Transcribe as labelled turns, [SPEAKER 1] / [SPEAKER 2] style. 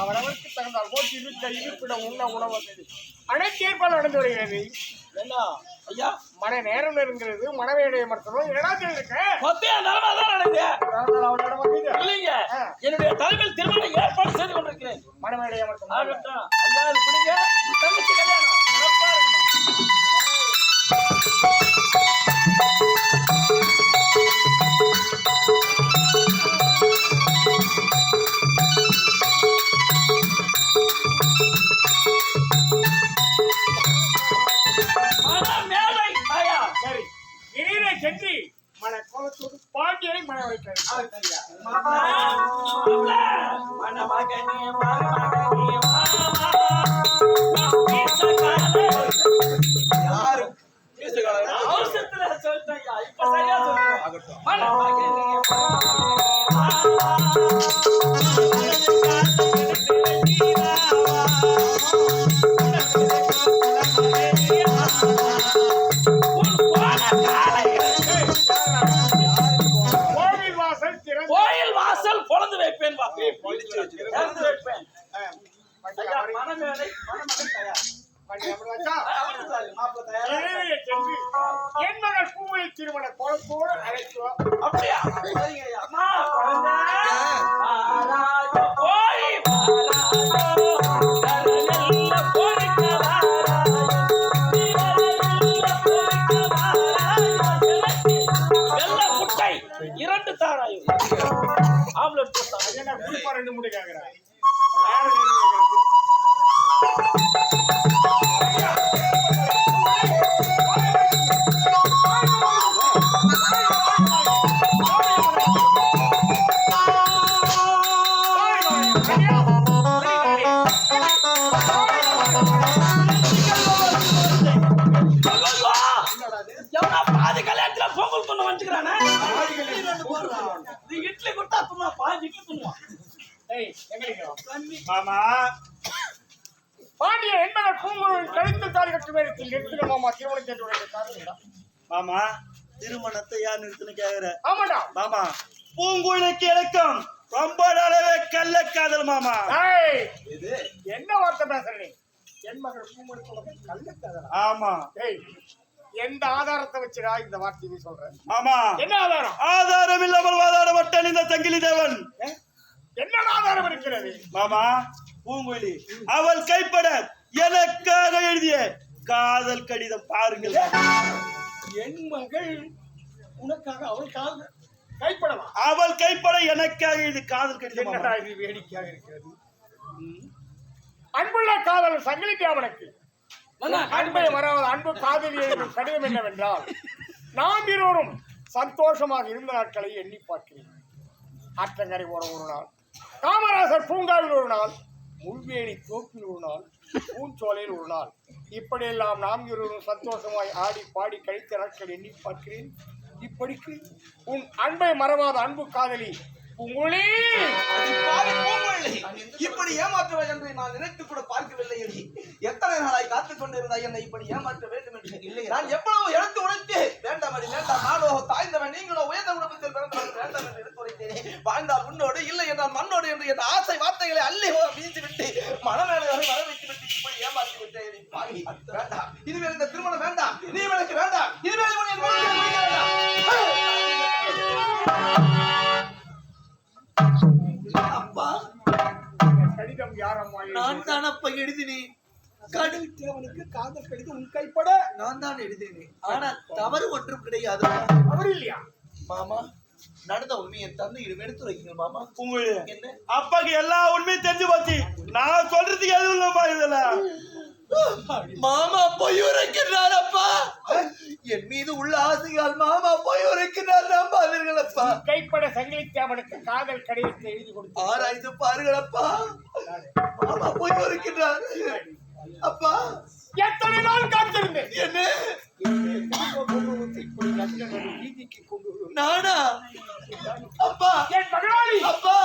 [SPEAKER 1] அவரவருக்கு தகுந்தால் போட்டு இருக்க இருப்பிடம் உண்ண உணவு அனைத்து ஏற்பாடு நடந்து வருகிறது.
[SPEAKER 2] என்ன? ஐயா?
[SPEAKER 1] மன நேரம் நெருங்கிறது மனவேடைய மருத்துவம் இடத்தில் இருக்க?
[SPEAKER 2] மத்திய நிலைமை தான் நடக்குது இல்லைங்க. என்னுடைய தலைமையில் திருமணம் ஏற்பாடு செய்து கொண்டிருக்கிறேன்.
[SPEAKER 1] மனவேடைய மருத்துவம்
[SPEAKER 2] ஐயா இது பிடிங்க தங்கச்சி கல்யாணம்
[SPEAKER 1] பாண்டியனை மன வைக்கிறது
[SPEAKER 2] மணமகனே மருமகனே மாப்பிள்ளை தயாரா?
[SPEAKER 1] இடையிலே சென்று என் மகள் பூவை திருமண கோலத்தோடு அழைக்கிறோம்?
[SPEAKER 2] அப்படியா? ஆம்லெட் போட்டா
[SPEAKER 1] என்ன குறிப்பா ரெண்டு முடி கேட்கிறேன் யாரு கேள்வி மாமா. பாண்டிய என்பவர் பூங்குழல் கழுத்து தாலி கட்டும் நேரத்தில் நிறுத்தின மாமா காரணம்
[SPEAKER 3] மாமா. திருமணத்தை யார் நிறுத்துன்னு கேக்குற?
[SPEAKER 1] ஆமாடா
[SPEAKER 3] மாமா. பூங்குழிக்கு இலக்கம் ரொம்ப அளவே கள்ள காதல் மாமா.
[SPEAKER 1] ஏய்,
[SPEAKER 3] இது?
[SPEAKER 1] என்ன வார்த்தை பேசுற நீ? என் மகள் பூங்குழல் கல்லுக்காதரா
[SPEAKER 3] ஆமா.
[SPEAKER 1] ஏய் எந்த ஆதாரத்தை வச்சுடா இந்த வார்த்தையை நீ சொல்ற?
[SPEAKER 3] ஆமா
[SPEAKER 1] என்ன ஆதாரம்?
[SPEAKER 3] ஆதாரம் இல்லாமல் வாதாடப்பட்ட இந்த சங்கிலி தேவன்.
[SPEAKER 1] இருக்கிறது.
[SPEAKER 3] மாமா பூங்குழி அவள் கைப்பட எனக்காக எழுதிய காதல் கடிதம் பாருங்கள்.
[SPEAKER 1] என் மகள் உனக்காக அவள் காதல் கைப்படலாம்
[SPEAKER 3] அவள் கைப்பட எனக்காக எழுதிய காதல் கடிதம்
[SPEAKER 1] என்னடா. இது வேடிக்கையாக இருக்கிறது? அன்புள்ள காதல் சங்கிலி தேவனுக்கு அன்பை வராத அன்பு காதலி எழுதும் கடிதம் என்னவென்றால் நாம் இருவரும் சந்தோஷமாக இருந்த நாட்களை எண்ணி பார்க்கிறேன். ஆற்றங்கரை ஓரம் ஒரு நாள். காமராசர் பூங்காவில் ஒரு நாள் முள்வேலி தோப்பில் ஒரு நாள் பூஞ்சோலையில் ஒரு நாள். இப்படியெல்லாம் நாம் இருவரும் சந்தோஷமாய் ஆடி பாடி கழித்த நாட்கள் எண்ணி பார்க்கிறேன். இப்படிக்கு உன் அன்பை மறவாத அன்பு காதலி
[SPEAKER 4] பூங்குழலி, இப்படி ஏமாற்றுவாய் என்று நான் நினைத்து கூட பார்க்கவில்லை அடி. எத்தனை நாளாய் காத்துக் கொண்டிருந்தாய் என்னை இப்படி ஏமாற்ற வேண்டும் என்று? இல்லை. நான் எவ்வளவு எடுத்து உழைத்து வேண்டாம் அடி வேண்டாம். நானோ தாய்ந்தவன் நீங்களோ உயர்ந்த குடும்பத்தில் பிறந்தவன் வேண்டாம் என்று எடுத்து உழைத்தேனே வாழ்ந்தால் உன்னோடு இல்லை என்றால் மண்ணோடு என்று என் ஆசை வார்த்தைகளை அள்ளி வீசி விட்டு மனமேலை வர வைத்து விட்டு இப்படி ஏமாற்றி விட்டேன். பாவி வேண்டாம். இனிமேல் இந்த திருமணம் வேண்டாம். நீ எனக்கு வேண்டாம். வேண்டாம். அப்பா
[SPEAKER 1] கடிதம் யாரம்மா
[SPEAKER 4] நான் தான் அப்ப எழுதினேன். கடல் தேவனுக்கு காதல் கடிதம் உன் கைப்பட நான் தான் எழுதினேன். ஆனா தவறு ஒன்றும் கிடையாது.
[SPEAKER 1] அவர் இல்லையா?
[SPEAKER 4] மாமா நடந்த உண்மையை தந்து இடம் எடுத்து வைக்கணும் மாமா.
[SPEAKER 3] பூங்குழி
[SPEAKER 4] என்ன?
[SPEAKER 3] அப்பாக்கு எல்லா உண்மையும் தெரிஞ்சு போச்சு. நான் சொல்றதுக்கு எதுவும் இல்லப்பா இதுல.
[SPEAKER 4] மாமா பொய் உரைக்கிறார் அப்பா என் மீது உள்ள ஆசையால் மாமா பொய் உரைக்கிறார்
[SPEAKER 1] கைப்பட சங்கிலி தேவனுக்கு காதல் கடிதத்தை எழுதி கொடுத்து.
[SPEAKER 4] ஆராய்ந்து பாருங்கள் அப்பா மாமா பொய் உரைக்கிறார் அப்பா.
[SPEAKER 1] எத்தனை நாள் காத்திருந்தேன்?
[SPEAKER 4] என்ன?
[SPEAKER 1] வீதிக்கு கொண்டு வருவது.
[SPEAKER 4] நானா அப்பா
[SPEAKER 1] என்
[SPEAKER 4] அப்பா